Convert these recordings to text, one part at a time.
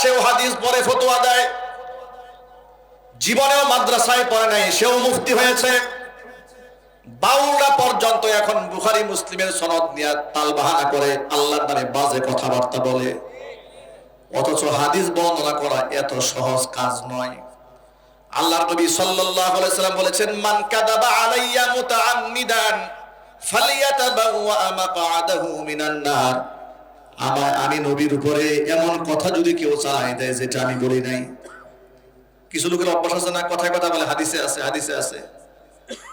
সেও হাদিস পরে ফতোয়া দেয়। জীবনেও মাদ্রাসায় পড়ে নাই, সেও মুফতি হয়েছে। বাউলরা পর্যন্ত এখন বুখারি মুসলিমের সনদ নিয়ে করে বাজে কথাবার্তা বলে। অথচ হাদিস বর্ণনা করা এত সহজ কাজ নয়। আল্লাহর নবী সাল্লাল্লাহু আলাইহি সাল্লাম বলেছেন, মান কাদাবা আলাইয়া মুতাআম্মিদান ফালিয়াতাবাওয়া মাকআদাহু মিনান নার। আমার আমি নবীর উপরে এমন কথা যদি কেউ চালায় দেয় যেটা আমি বলি নাই। কিছু লোকের অভ্যাস আছে না? কথায় কথা বলে, হাদিসে আছে হাদিসে আছে।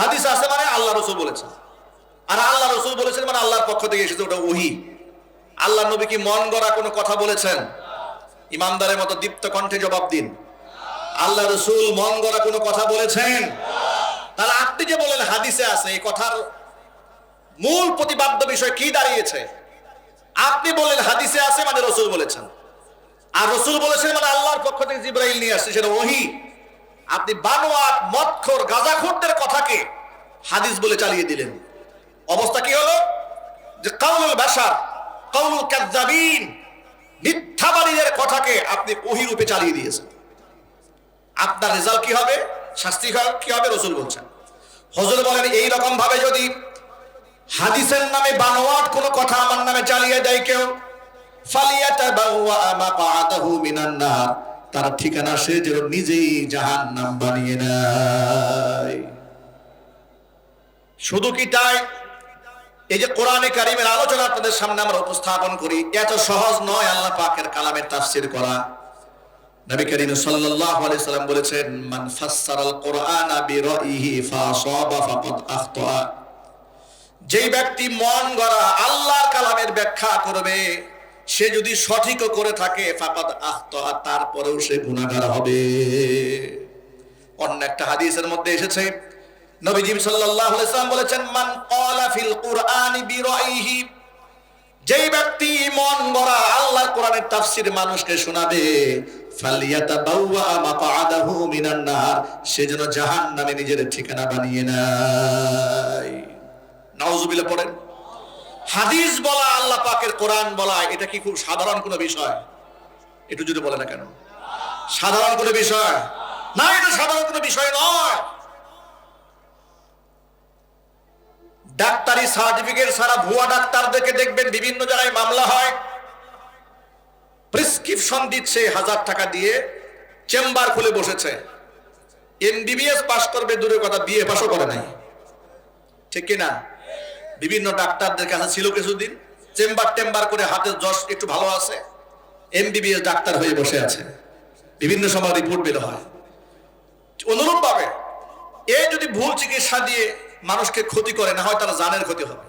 হাদিসে আছে মানে আল্লাহ রসুল বলেছেন। আর আল্লাহ রসুল বলেছেন মানে আল্লাহর পক্ষ থেকে এসেছে, ওটা ওহি। আল্লাহ নবী কি মন গড়া কোনো কথা বলেছেন? ইমামদারের মতো দীপ্ত কণ্ঠে জবাব দিন। আল্লাহ রসুল মন গড়া কোনো কথা বলেছেন? তাহলে আপনি যে বলেন হাদিসে আছে, এই কথার মূল প্রতিপাদ্য বিষয় কি দাঁড়িয়েছে? আপনি বললেন হাদিসে আছে মানে রসুল বলেছেন। আর রসুল বলেছেন মানে আল্লাহর পক্ষ থেকে জিব্রাইল নিয়ে আসছে, সেটা ওহি। আপনি বানোয়াট, মদখোর, গাজাখোরদের কথাকে হাদিস বলে চালিয়ে দিলেন। অবস্থা কি হলো? যে কাউলুল বাসার কাউলুল কাজ্জাবিন মিথ্যাবাদীদের কথাকে আপনি ওহি রূপে চালিয়ে দিয়েছেন। আপনার রেজাল্ট কি হবে? শাস্তি কি হবে? রসুল বলছেন। হজর বলেন এই রকম ভাবে যদি হাদিসের নামে বানোয়াট কোনো কথা আমার নামে চালিয়ে দেয় কেউ। তার ঠিকানা সে যেন নিজেই জাহান্নাম বানিয়ে নেয়। শুধু কি তাই? এই যে কোরআনে কারিমের আলোচনা আপনাদের সামনে আমরা উপস্থাপন করি এত সহজ নয় আল্লাহ পাকের কালামের তাফসীর করা। নবী করিম সাল্লাল্লাহু আলাইহি সাল্লাম বলেছেন, মান ফাসসারাল কোরআনা বিরাইহি ফাসাবা ফাকাদ আখতা যেই ব্যক্তি মন গড়া আল্লাহর কালামের ব্যাখ্যা করবে, সে যদি সঠিকও করে থাকে, ফাকাদ আখতা তারপরেও সে গুনাহগার হবে। অন্য একটা হাদিসের মধ্যে এসেছে, নবীজি সাল্লাল্লাহু আলাইহি সাল্লাম বলেছেন, মান ক্বালা ফিল কুরআনি বিরাইহি যেই ব্যক্তি মন গড়া আল্লাহর কোরআনের তাফসীর মানুষকে শোনাবে ফালিয়াতাবাওয়া মাকআদাহু মিনান নার সে যেন জাহান্নামে নিজের ঠিকানা বানিয়ে নেয়। নাউজুবিল্লাহ পড়েন। হাদিস বলা, আল্লাহ পাকের কোরআন বলা, এটা কি খুব সাধারণ কোনো বিষয়? একটু যদি বলে না কেন? সাধারণ কোনো বিষয়? না, এটা সাধারণ কোনো বিষয় নয়। ডাক্তারি সার্টিফিকেট ছাড়া ভুয়া ডাক্তারদেরকে দেখবেন, বিভিন্ন জায়গায় মামলা হয়। প্রেসক্রিপশন দিচ্ছে হাজার টাকা দিয়ে, চেম্বার খুলে বসেছে। এমবিবিএস পাস করবে, দূরের কথা, বিএ পাসও করে নাই। ঠিক কিনা? বিভিন্ন ডাক্তারদের কাছে ছিল কিছুদিন। চেম্বার টেম্বার করে হাতের যশ একটু ভালো আছে। এমবিবিএস ডাক্তার হয়ে বসে আছে। বিভিন্ন সময় রিপোর্ট বের হয়। অনুরূপ পাবে এ যদি ভুল চিকিৎসা দিয়ে মানুষকে ক্ষতি করে, না হয় তারা জানের ক্ষতি হবে।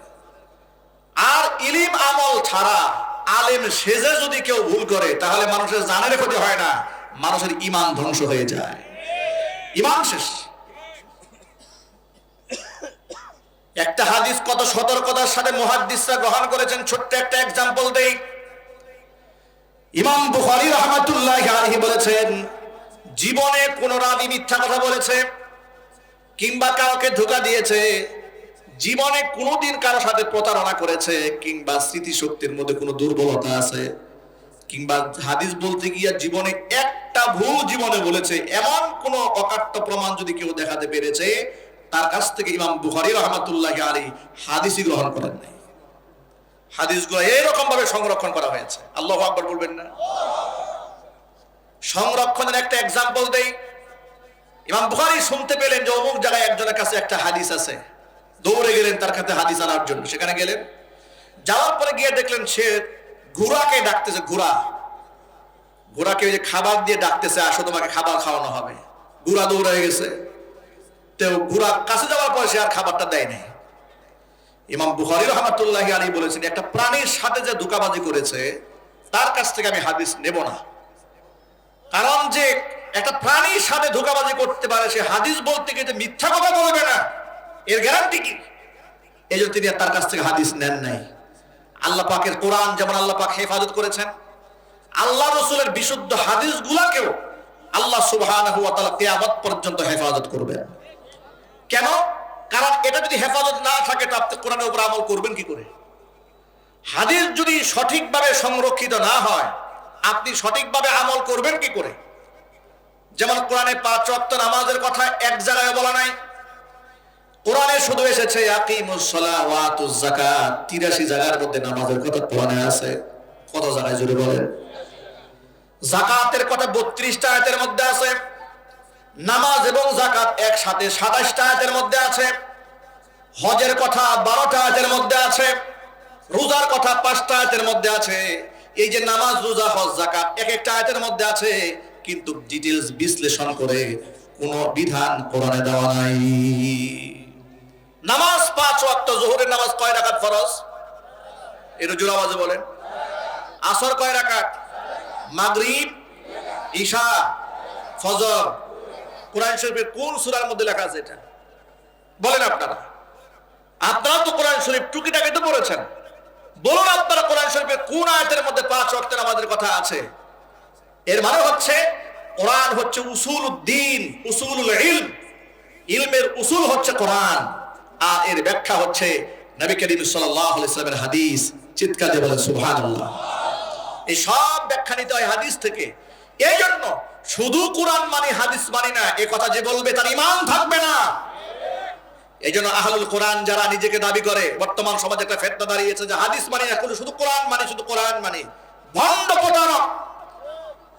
আর ইলিম আমল ছাড়া আলেম সেজে যদি কেউ ভুল করে, তাহলে মানুষের জানের ক্ষতি হয় না। মানুষের ইমান ধ্বংস হয়ে যায়। ইমান শেষ। একটা হাদিস কত সতর্কতার সাথে মুহাদ্দিসরা গ্রহণ করেছেন, ছোট্ট একটা এক্সাম্পল দেই। ইমাম বুখারী রহমাতুল্লাহ আলাইহি বলেছেন, জীবনে কোন রাবি মিথ্যা কথা বলেছে কিংবা কাউকে ধোকা দিয়েছে, জীবনে কোনোদিন কারও সাথে প্রতারণা করেছে কিংবা স্মৃতিশক্তির মধ্যে কোনো দুর্বলতা আছে, কিংবা হাদিস বলতে গিয়ে জীবনে একটা ভুল জীবনে বলেছে, এমন কোন অকাট্য প্রমাণ যদি কেউ দেখাতে পেরেছে তার কাছ থেকে ইমাম বুখারী রহমাতুল্লাহ আলী হাদিসই গ্রহণ করেন নাই। হাদিসগুলো এইরকম ভাবে সংরক্ষণ করা হয়েছে। আল্লাহ আকবর বলবেন না। সংরক্ষণের একটা এক্সাম্পল দেই। ইমাম বুখারী শুনতে পেলেন যে অমুক জায়গায় একজনের কাছে একটা হাদিস আছে। দৌড়ে গেলেন, তার কাছে হাদিস আনার জন্য। সেখানে গেলেন। যাওয়ার পরে গিয়ে দেখলেন সে ঘোড়াকে ডাকতেছে, ঘোড়া, ঘোড়াকে ওই যে খাবার দিয়ে ডাকতেছে, আসো তোমাকে খাবার খাওয়ানো হবে। ঘোড়া দৌড়ে গেছে। তো ঘোড়া কাছে যাওয়ার পরে সে আর খাবারটা দেয় নাই। ইমাম বুখারী রহমাতুল্লাহ আলী বলেছেন, একটা প্রাণীর সাথে যে ধোকাবাজি করেছে, তার কাছ থেকে আমি হাদিস নেব না। কারণ যে একটা প্রাণীর সাথে ধোকাবাজি করতে পারে, সে হাদিস বলতে গিয়ে মিথ্যা কথা বলবে না, এর গ্যারান্টি কি? এই তিনি তার কাছ থেকে হাদিস নেন নাই। আল্লাহ পাকের কোরআন যেমন আল্লাহ পাক হেফাজত করেছেন, আল্লাহ রসুলের বিশুদ্ধ হাদিস গুলাকেও আল্লাহ কিয়ামত পর্যন্ত হেফাজত করবেন। কেন? কারণ এটা যদি হেফাজত না থাকে, তো আপনি কোরআনের উপর আমল করবেন কি করে? হাদিস যদি সঠিকভাবে সংরক্ষিত না হয়, আপনি সঠিকভাবে আমল করবেন কি করে? যেমন কোরআনে পাঁচ ওয়াক্ত নামাজের কথা এক জায়গায় বলা নাই। কোরআনে শুধু এসেছে 83 জায়গার মধ্যে নামাজের কথা কোরআনে আছে। কত জায়গায় জুড়ে বলেন? জাকাতের কথা 32টা আয়াতের মধ্যে আছে। নামাজ এবং জাকাত একসাথে 27টা আয়াতের মধ্যে আছে। হজের কথা 12টা আয়াতের মধ্যে আছে। রোজার কথা পাঁচটা আয়াতের মধ্যে আছে। এই যে নামাজ, রোজা, হজ জাকাত এক একটা আয়াতের মধ্যে আছে, কিন্তু ডিটেলস বিশ্লেষণ করে কোন বিধান কোরআনে দেওয়া নাই। নামাজ পাঁচ ওয়াক্ত জোহরের নামাজ কয় রাকাত ফরজ? এটা জোর আওয়াজে বলেন। আসর কয় রাকাত? মাগরিব ঈশা ফজর। কোরআন শরীফের কোন সূরার মধ্যে লেখা আছে এটা? বলেন আপনারা। আপনারা তো কোরআন শরীফ টুকিটাকে তো পড়েছেন। বলুন আপনারা কোরআন শরীফের কোন আয়াতের মধ্যে পাঁচ ওয়াক্তের আমাদের কথা আছে? এর মানে হচ্ছে, কোরআন হচ্ছে উসুল উদ্দিন উসুলুল ইলম ইলমের উসুল হচ্ছে কোরআন, আর এর ব্যাখ্যা হচ্ছে নবী করিম সাল্লাল্লাহু আলাইহি সাল্লামের হাদিস। চিৎকার দিয়ে বলেন, সুবহানাল্লাহ। এই সব ব্যাখ্যা নিতে হয় হাদিস থেকে। এই জন্য শুধু কোরআন মানে হাদিস মানি না, এ কথা যে বলবে তার ইমান থাকবে না। এই জন্য আহলুল কোরআন যারা নিজেকে দাবি করে, বর্তমান সমাজে একটা ফেতনা দাঁড়িয়েছে যে হাদিস মানি না শুধু কোরআন মানে শুধু কোরআন মানে। ভণ্ড প্রতারক।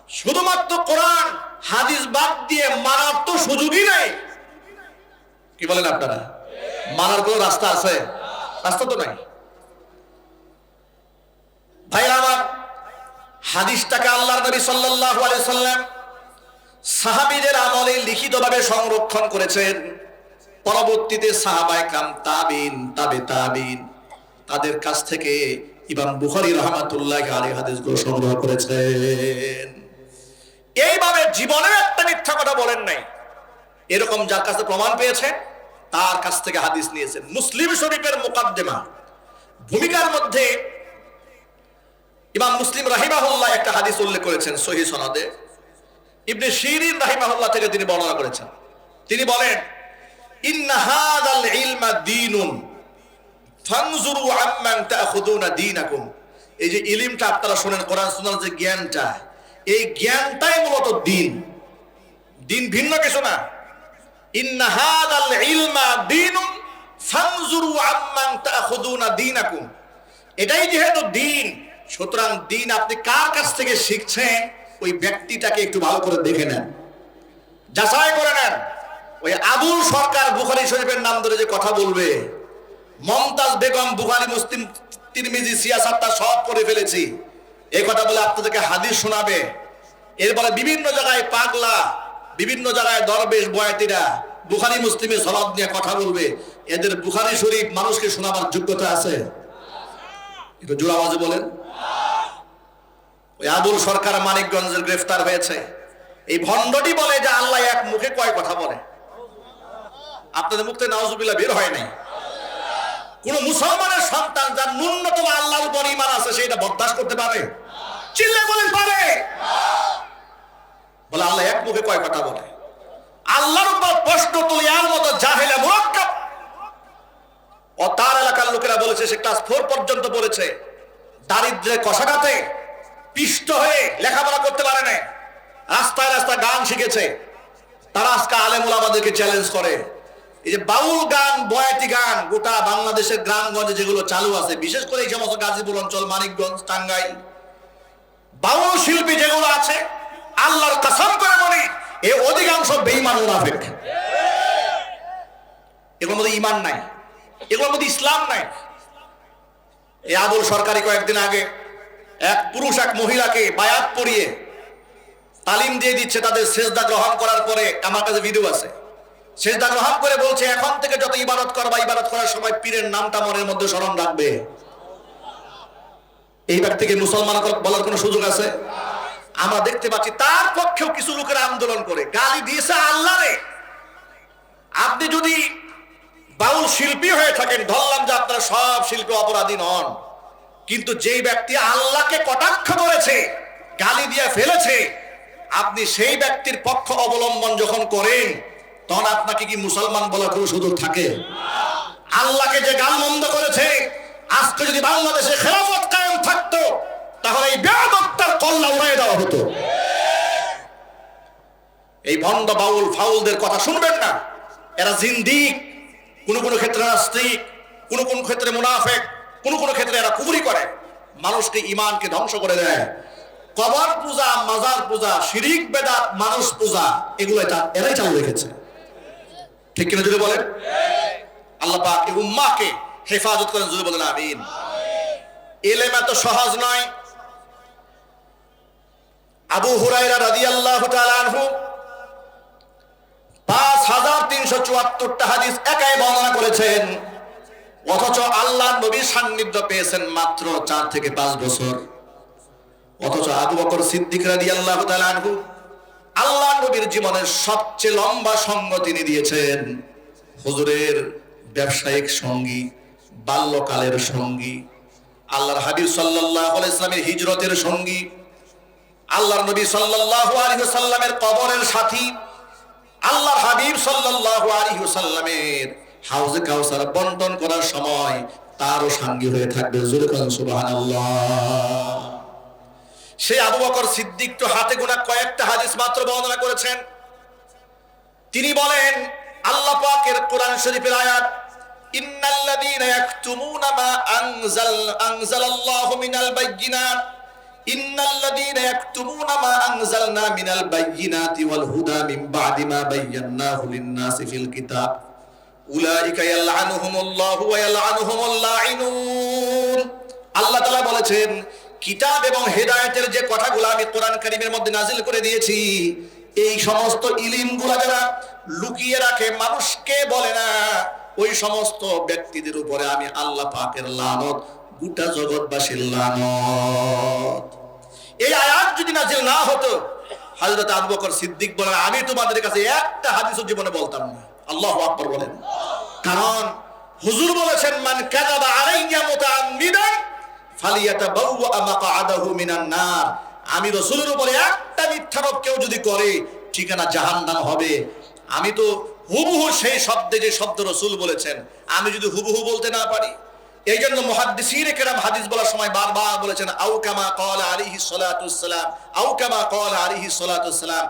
শুধুমাত্র কোরআন, হাদিস বাদ দিয়ে মানার তো সুযোগই নাই। কি বলেন আপনারা? মানার কোন রাস্তা আছে? রাস্তা তো নাই। ভাই আমার, হাদিসটাকে আল্লাহর নবী সাল্লাল্লাহু আলাইহি সাল্লাম সাহাবীদের আমলে লিখিতভাবে সংরক্ষণ করেছেন। পরবর্তীতে সাহাবায়ে কাম তাবিন, তাবে তাবিন, তাদের কাছ থেকে ইমাম বুখারী রাহমাতুল্লাহি আলাইহি হাদিসগুলো সংগ্রহ করেছেন। এইভাবে জীবনের একটা মিথ্যা কথা বলেন নাই। এরকম যার কাছে প্রমাণ পেয়েছে, তার কাছ থেকে হাদিস নিয়েছেন। মুসলিম শরীফের মোকাদ্দেমা। ভূমিকার মধ্যে ইমাম মুসলিম রাহিমাহুল্লাহ একটা হাদিস উল্লেখ করেছেন সহি সনদে। ইবনে শিরিন রাহিমাহুল্লাহ থেকে তিনি বর্ণনা করেছেন। তিনি বলেন, ইন্না হাদাল ইলমা দীনুন ফানজুরু আম্মান তাখুদুনা দীনাকুম। এই যে ইলমটা আপনারা শুনেন, কোরআন সুন্নাহর যে জ্ঞানটা, এই জ্ঞানটাই মূলত দিন। দিন ভিন্ন কিছু না। ইন্না হাদাল ইলমা দীনুন ফানজুরু আম্মান তাখুদুনা দীনাকুম। এটাই যেহেতু দিন, সুতরাং দিন আপনি কার কাছ থেকে শিখছেন? ওই ব্যক্তিটাকে একটু ভালো করে দেখে নেন। যাচাই করে নেন। ওই আবুল সরকার বুখারী শরীফের নাম ধরে যে কথা বলবে, মমতাজ বেগম, বুখারী, মুসলিম, তিরমিজি সিয়াসাতটা সব পড়ে ফেলেছি। এই কথা বলে আপনাদেরকে হাদিস শোনাবে। এরপরে বিভিন্ন জায়গায় পাগলা, বিভিন্ন জায়গায় দরবেশ বয়াতিরা, বুখারি, মুসলিমের সনদ নিয়ে কথা বলবে। এদের বুখারি শরীফ মানুষকে শোনাবার যোগ্যতা আছে? একটু আওয়াজে বলেন। আবুল সরকার মানিকগঞ্জের গ্রেফতার হয়েছে। এই ভণ্ডটি বলে যে আল্লাহ এক মুখে কয় কথা বলে। আপনাদের মুখ থেকে নাউজুবিল্লাহ বের হয় নাই। কোন মুসলমানের সন্তান যার ন্যূনতম আল্লাহর উপর ইমান আছে সেটা বরদাস্ত করতে পারে? চিল্লে বলেন, পারে। বলে আল্লাহ এক মুখে কয় কথা বলে। আল্লাহর উপর প্রশ্ন আর মতো জাহেলা মুরাক্কাব। ও তার এলাকার লোকেরা বলেছে, সে ক্লাস ফোর পর্যন্ত পড়েছে। দারিদ্রে কষাঘাতে। পিষ্ট হয়ে লেখাপড়া করতে পারে না। রাস্তায় রাস্তায় গান শিখেছে। তারা আজকে আলেমুল আমাদেরকে চ্যালেঞ্জ করে। এই যে বাউল গান, বয়াতি গান, গোটা বাংলাদেশের গ্রামগঞ্জে যেগুলো চালু আছে, বিশেষ করে এই সমস্ত গাজীপুর অঞ্চল, মানিকগঞ্জ, টাঙ্গাইল, বাউল শিল্পী যেগুলো আছে, আল্লাহর কাসাম করে বলি এ অধিকাংশ বেঈমান মুনাফিক। এগুলোর মধ্যে ইমান নাই, এগুলোর মধ্যে ইসলাম নাই। এই আবুল সরকারি কয়েকদিন আগে এক পুরুষ, এক মহিলাকে বায়াত পরিয়ে তালিম দিয়ে দিচ্ছে তাদের সেজদা গ্রহণ করার পরে, আমার কাছে ভিডিও আছে। সেজদা গ্রহণ করে বলছে, এখন থেকে যত ইবাদত করবা, ইবাদত করার সময় পীরের নামটা মনের মধ্যে স্মরণ রাখবে। এই ব্যক্তিকে মুসলমান বলার কোনো সুযোগ আছে? আমরা দেখতে পাচ্ছি, তার পক্ষেও কিছু লোকের আন্দোলন করে। গালি দিয়েছে আল্লাহরে। আপনি যদি বাউল শিল্পী হয়ে থাকেন, ধরলাম যে আপনারা সব শিল্পী অপরাধী নন। কিন্তু যেই ব্যক্তি আল্লাহকে কটাক্ষ করেছে, গালি দিয়ে ফেলেছে, আপনি সেই ব্যক্তির পক্ষ অবলম্বন যখন করেন, তখন আপনাকে কি মুসলমান বলা কোনো সুযোগ থাকে? আল্লাহকে যে গাল মন্দ করেছে, আজকে যদি বাংলাদেশে খেলাফত কায়েম থাকতো, তাহলে এই বেআবত্তার কল্লা উড়াই দেওয়া হতো। এই ভন্দ বাউল ফাউলদের কথা শুনবেন না। এরা জিন্দিক, কোন কোন ক্ষেত্রে নাস্তিক, কোন কোন ক্ষেত্রে মুনাফেক। কোন কোন ক্ষেত্রে এরা কুবুরি করে। মানুষকে ইমানকে ধ্বংস করে দেয়। কবর পূজা, মাজার পূজা, শিরিক, বেদাত, মানুষ পূজা, এগুলো এটা এরাই চালু রেখেছে। ঠিক কিনা যদি বলেন? আল্লাহ পাক এই উম্মাহকে হেফাজত করেন যদি বলেন, আমিন। এলেম এত সহজ নয়। আবু হুরাইরা রাদিয়াল্লাহু তাআলা আনহু পাঁচ হাজার তিনশো চুয়াত্তরটা হাদিস একাই বর্ণনা করেছেন। অথচ আল্লাহ নবীর সান্নিধ্য পেয়েছেন মাত্র চার থেকে পাঁচ বছর। অথচ আবু বকর সিদ্দিক রাদিয়াল্লাহু আল্লাহ আল্লাহ নবীর জীবনের সবচেয়ে লম্বা সঙ্গ তিনি দিয়েছেন। হুজুরের ব্যবসায়িক সঙ্গী, বাল্যকালের সঙ্গী, আল্লাহর হাবিব আলাইহি ইসলামের হিজরতের সঙ্গী, আল্লাহর নবী আলাইহি কবরের সাথী, আল্লাহর হাবিব সাল্লাল্লাহু আলাইহি সাল্লামের হাউজে কাউসার বন্টন করার সময় তারও সঙ্গী হয়ে থাকবে। সেই আবু বকর সিদ্দিক তো হাতে গোনা কয়েকটা হাদিস মাত্র বর্ণনা করেছেন। তিনি বলেন, আল্লাহ পাকের কোরআন শরীফের আয়াত, ইন্নাল্লাযীনা ইয়াকতুমুনা মা আনজাল, আনজালাল্লাহু মিনাল বায়্যিনাত ইন্নাল্লাযীনা ইয়াকতুমুনা মা আনজালনা মিনাল বায়্যিনাতি ওয়াল হুদা মিন বা'দি মা বায়্যানাহু লিন-নাসি ফিল কিতাব। আল্লাহ বলেছেন, কিতাব এবং হেদায়েতের যে কথাগুলো আমি কোরআন মধ্যে নাজিল করে দিয়েছি, এই সমস্ত ইলিমগুলো যারা লুকিয়ে রাখে, মানুষকে বলে না, ওই সমস্ত ব্যক্তিদের উপরে আমি আল্লাহ পাকের লানত, গোটা জগৎবাসীর লানত। এই আয়াত যদি নাজিল না হতো, হযরত আবু বকর সিদ্দিক বলেন, আমি তোমাদের কাছে একটা হাদিসও জীবনে বলতাম না। আল্লাহু আকবার বলেন। কারণ হুজুর বলেছেন, মান কাযাবা আলাইয়া মুতাআম্মিদান ফালিয়াতাবাওয়া মাকআদাহু মিনান নার। আমি রাসূলের উপরে একটা মিথ্যারোপ কেউ যদি করে, ঠিকানা জাহান্নাম হবে। আমি তো হুবহু সেই শব্দে যে শব্দ রসুল বলেছেন, আমি যদি হুবহু বলতে না পারি। এই জন্য মুহাদ্দিসিন কেরাম হাদিস বলার সময় বারবার বলেছেন আউ কামা আলাইহি সালাতুস সালাম আউ কামা আলাইহি সালাতুস সালাম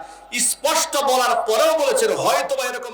স্পষ্ট বলার পরেও বলেছেন হয়তো বা এরকম